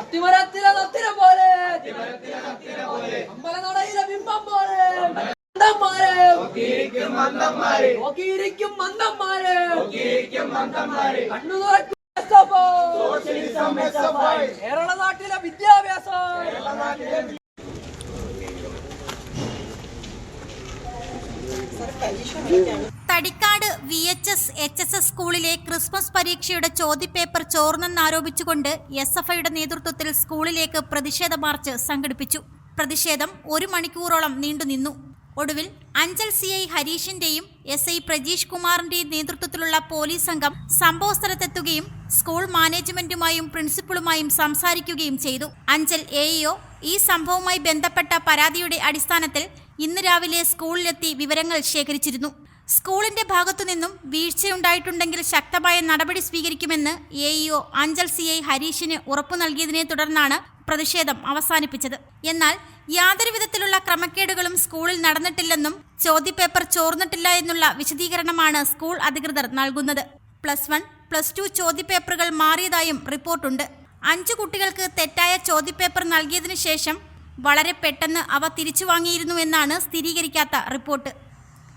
അത്തിമരത്തിലെ നത്തിനെ പോലെ അമ്പലനടയിലെ ബിംബം പോലെ മന്ദന്മാരെ നോക്കിയിരിക്കും മന്ദന്മാരെ കണ്ണു തുറക്കും. കേരള നാട്ടിലെ വിദ്യാഭ്യാസം. Thadikkad V H S H S S സ്കൂളിലെ ക്രിസ്മസ് പരീക്ഷയുടെ ചോദ്യപേപ്പർ ചോർന്നെന്നാരോപിച്ചുകൊണ്ട് എസ് എഫ് ഐയുടെ നേതൃത്വത്തിൽ സ്കൂളിലേക്ക് പ്രതിഷേധ മാർച്ച് സംഘടിപ്പിച്ചു. പ്രതിഷേധം ഒരു മണിക്കൂറോളം നീണ്ടുനിന്നു ഒടുവിൽ അഞ്ചൽ സി ഐ ഹരീഷിന്റെയും എസ് ഐ പ്രജീഷ് കുമാറിന്റെയും നേതൃത്വത്തിലുള്ള പോലീസ് സംഘം സംഭവസ്ഥലത്തെത്തുകയും സ്കൂൾ മാനേജ്മെന്റുമായും പ്രിൻസിപ്പളുമായും സംസാരിക്കുകയും ചെയ്തു. അഞ്ചൽ എഇഒ ഈ സംഭവവുമായി ബന്ധപ്പെട്ട പരാതിയുടെ അടിസ്ഥാനത്തിൽ ഇന്ന് രാവിലെ സ്കൂളിലെത്തി വിവരങ്ങൾ ശേഖരിച്ചിരുന്നു. സ്കൂളിന്റെ ഭാഗത്തുനിന്നും വീഴ്ചയുണ്ടായിട്ടുണ്ടെങ്കിൽ ശക്തമായ നടപടി സ്വീകരിക്കുമെന്ന് A EO Anchal C I ഹരീഷിന് ഉറപ്പു നൽകിയതിനെ തുടർന്നാണ് പ്രതിഷേധം അവസാനിപ്പിച്ചത്. എന്നാൽ യാതൊരു വിധത്തിലുള്ള ക്രമക്കേടുകളും സ്കൂളിൽ നടന്നിട്ടില്ലെന്നും ചോദ്യപേപ്പർ ചോർന്നിട്ടില്ല എന്നുള്ള വിശദീകരണമാണ് സ്കൂൾ അധികൃതർ നൽകുന്നത്. പ്ലസ് വൺ പ്ലസ് ടു ചോദ്യപേപ്പറുകൾ മാറിയതായും റിപ്പോർട്ടുണ്ട്. അഞ്ചു കുട്ടികൾക്ക് തെറ്റായ ചോദ്യപേപ്പർ നൽകിയതിനു ശേഷം വളരെ പെട്ടെന്ന് അവ തിരിച്ചു വാങ്ങിയിരുന്നുവെന്നാണ് സ്ഥിരീകരിക്കാത്ത റിപ്പോർട്ട്.